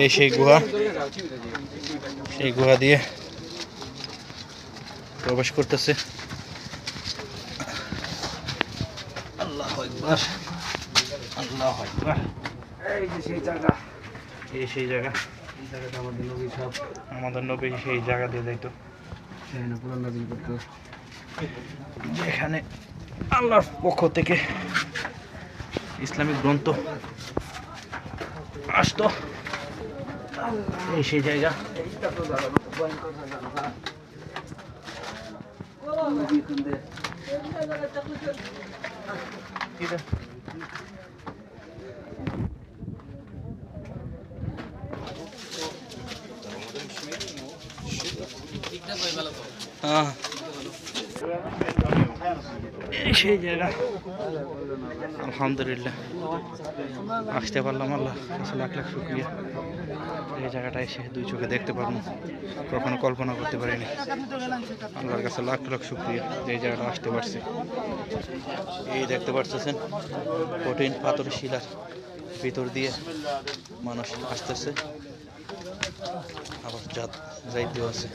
এই সেই গুহা সেই গুহা দিয়ে প্রবেশ করতেছে। আল্লাহ একবার আল্লাহ একবার এই যে সেই জায়গা। এই সেই জায়গা। জায়গাটা আমাদের নবী সব আমাদের নবী সেই জায়গা দিয়ে যাইতো। সেখানে কোরআন নাজিল করতো। যেখানে আল্লাহর পক্ষ থেকে ইসলামিক গ্রন্থ আসতো এই সেই জায়গা সেই জায়গা আলহামদুলিল্লাহ। আসতে পারলাম আল্লাহ কাছে লাখ লাখ শুক্রিয়া। এই জায়গাটা এসে দুই চোখে দেখতে পারব। কখনো কল্পনা করতে পারিনি। আল্লাহর কাছে লাখ লাখ শুক্রিয়া। এই জায়গাটা আসতে পারছি। এই দেখতে পারতেছেন, কঠিন পাথর শিলার ভিতর দিয়ে মানুষ আসতেছে। আবার যাইতেও আছে।